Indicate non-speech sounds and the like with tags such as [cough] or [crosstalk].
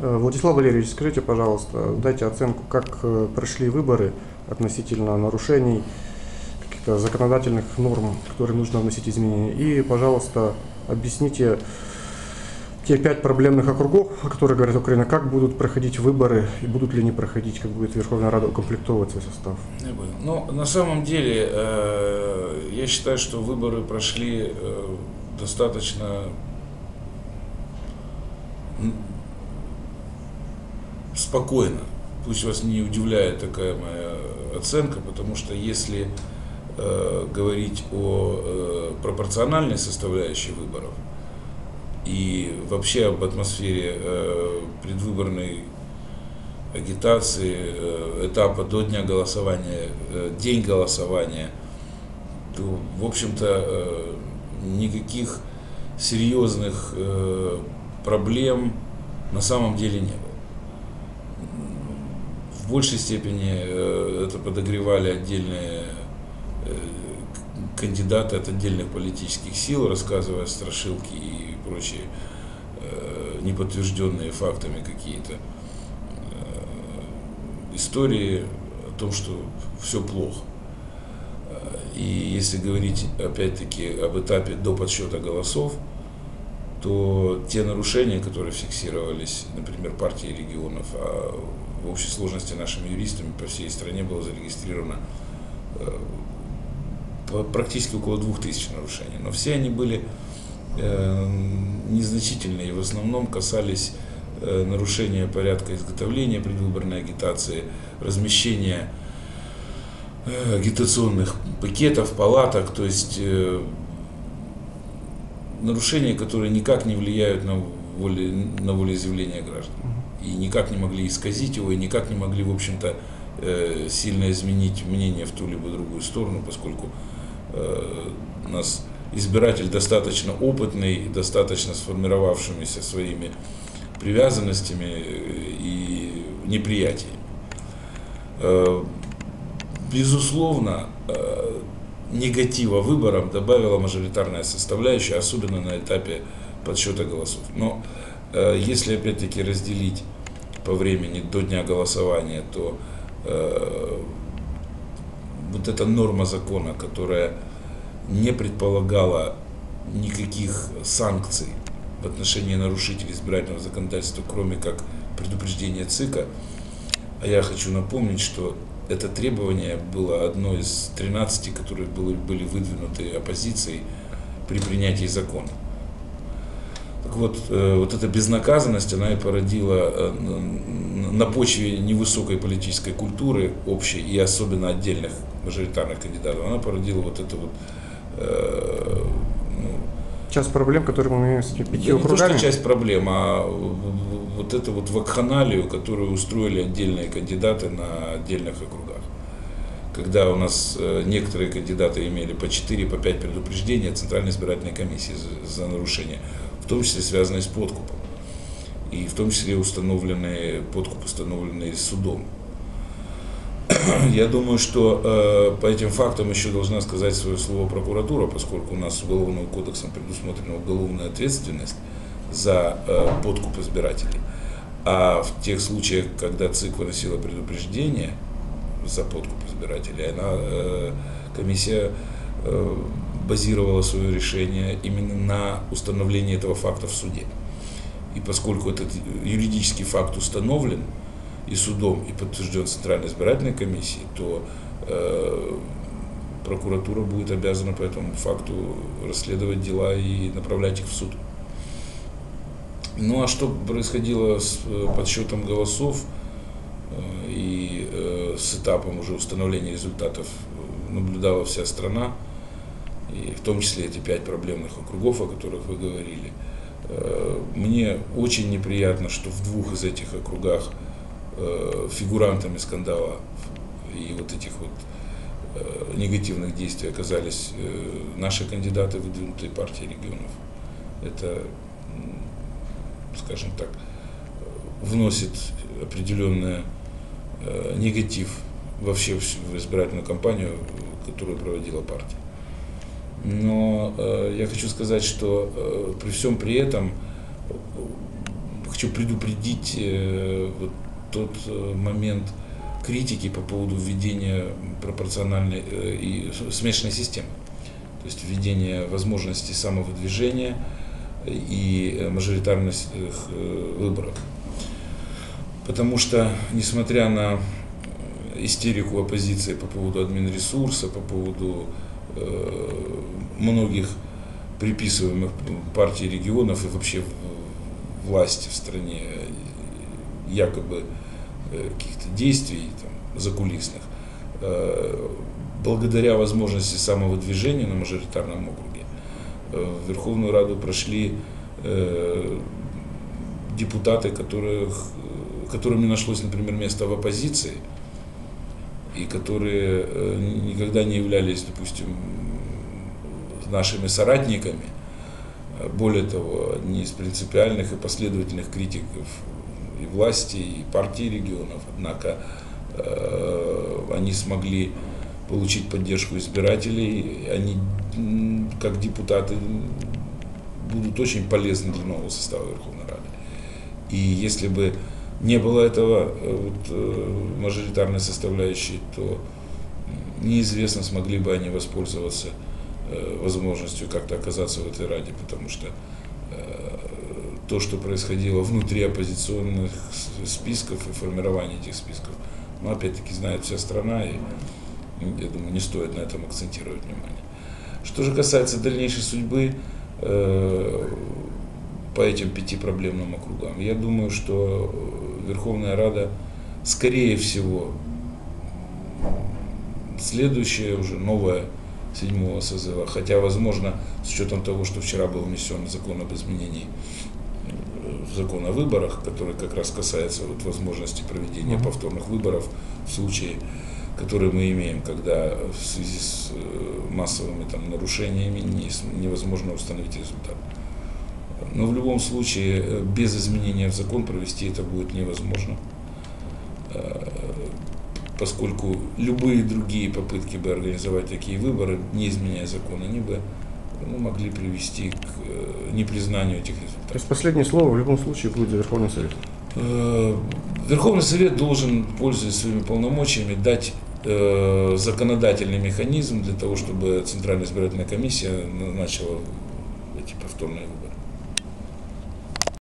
Э, Владислав Валерьевич, скажите, пожалуйста, дайте оценку, как э, прошли выборы относительно нарушений каких-то законодательных норм, которые нужно вносить изменения. И, пожалуйста, объясните те пять проблемных округов, о которых говорит Украина, как будут проходить выборы и будут ли они проходить, как будет Верховная Рада укомплектовывать свой состав. Ну, на самом деле, э, я считаю, что выборы прошли достаточно спокойно. Пусть вас не удивляет такая моя оценка, потому что если э, говорить о э, пропорциональной составляющей выборов и вообще об атмосфере э, предвыборной агитации, э, этапа до дня голосования, э, день голосования, то, в общем-то, э, никаких серьезных э, проблем на самом деле не было. В большей степени э, это подогревали отдельные э, кандидаты от отдельных политических сил, рассказывая страшилки и прочие э, неподтвержденные фактами какие-то истории о том, что все плохо. И если говорить опять-таки об этапе до подсчета голосов, то те нарушения, которые фиксировались, например, партией регионов, а в общей сложности нашими юристами по всей стране было зарегистрировано э, практически около двух тысяч нарушений. Но все они были э, незначительные и в основном касались э, нарушения порядка изготовления предвыборной агитации, размещения агитационных пакетов, палаток, то есть нарушения, которые никак не влияют на, воли, на волеизъявление граждан. И никак не могли исказить его, и никак не могли, в общем-то, э, сильно изменить мнение в ту либо другую сторону, поскольку э, у нас избиратель достаточно опытный, достаточно сформировавшимися своими привязанностями э, и неприятиями. Э, Безусловно, э, негатива выборам добавила мажоритарная составляющая, особенно на этапе подсчета голосов. Но э, если опять-таки разделить по времени до дня голосования, то э, вот эта норма закона, которая не предполагала никаких санкций в отношении нарушителей избирательного законодательства, кроме как предупреждения ЦИКа, а я хочу напомнить, что это требование было одно из 13, которые были выдвинуты оппозицией при принятии закона. Так вот, э, вот эта безнаказанность, она и породила э, на почве невысокой политической культуры общей и особенно отдельных мажоритарных кандидатов, она породила вот это вот э, ну, Часть проблем, которые мы имеем с этими пятью да не то, округами. что часть проблем, а вот эту вот вакханалию, которую устроили отдельные кандидаты на отдельных округах. Когда у нас некоторые кандидаты имели по 4, по 5 предупреждений от Центральной избирательной комиссии за, за нарушение, в том числе связанные с подкупом. И в том числе установленные, подкуп установленный судом. [clears throat] Я думаю, что э, по этим фактам еще должна сказать свое слово прокуратура, поскольку у нас Уголовным кодексом предусмотрена уголовная ответственность за э, подкуп избирателей. А в тех случаях, когда ЦИК выносила предупреждение за подкуп избирателей, она, э, комиссия э, базировала свое решение именно на установлении этого факта в суде. И поскольку этот юридический факт установлен и судом, и подтвержден Центральной избирательной комиссией, то э, прокуратура будет обязана по этому факту расследовать дела и направлять их в суд. Ну а что происходило с э, подсчетом голосов э, и э, с этапом уже установления результатов, наблюдала вся страна, и в том числе эти пять проблемных округов, о которых вы говорили. Э, Мне очень неприятно, что в двух из этих округах э, фигурантами скандала и вот этих вот э, негативных действий оказались наши кандидаты, выдвинутые партии регионов. Это, скажем так, вносит определенный негатив вообще в избирательную кампанию, которую проводила партия. Но э, я хочу сказать, что э, при всем при этом э, хочу предупредить э, вот тот э, момент критики по поводу введения пропорциональной э, и смешанной системы. То есть введение возможности самовыдвижения и мажоритарность выборов. Потому что, несмотря на истерику оппозиции по поводу админресурса, по поводу э, многих приписываемых партии регионов и вообще власти в стране якобы э, каких-то действий там, закулисных, э, благодаря возможности самовыдвижения на мажоритарном округе э, в Верховную Раду прошли э, депутаты, которых, которым не нашлось, например, места в оппозиции, и которые э, никогда не являлись, допустим, нашими соратниками. Более того, одни из принципиальных и последовательных критиков и власти, и партии регионов. Однако э, они смогли получить поддержку избирателей. Они, как депутаты, будут очень полезны для нового состава Верховной Рады. И если бы не было этого э, вот, э, мажоритарной составляющей, то неизвестно, смогли бы они воспользоваться э, возможностью как-то оказаться в этой Раде, потому что то, что происходило внутри оппозиционных списков и формирования этих списков, ну, опять-таки, знает вся страна, и я думаю, не стоит на этом акцентировать внимание. Что же касается дальнейшей судьбы, по этим пяти проблемным округам. Я думаю, что Верховная Рада, скорее всего, следующая уже новая седьмого созыва, хотя, возможно, с учетом того, что вчера был внесен закон об изменении э, закон о выборах, который как раз касается вот возможности проведения повторных выборов в случае, который мы имеем, когда в связи с э, массовыми там, нарушениями невозможно установить результат. Но в любом случае э, без изменения в закон провести это будет невозможно, э, поскольку любые другие попытки бы организовать такие выборы, не изменяя закон, они бы ну, могли привести к э, непризнанию этих результатов. То есть последнее слово в любом случае будет за Верховным Советом? Верховный Совет должен, пользуясь своими полномочиями, дать законодательный механизм для того, чтобы Центральная избирательная комиссия начала эти повторные выборы.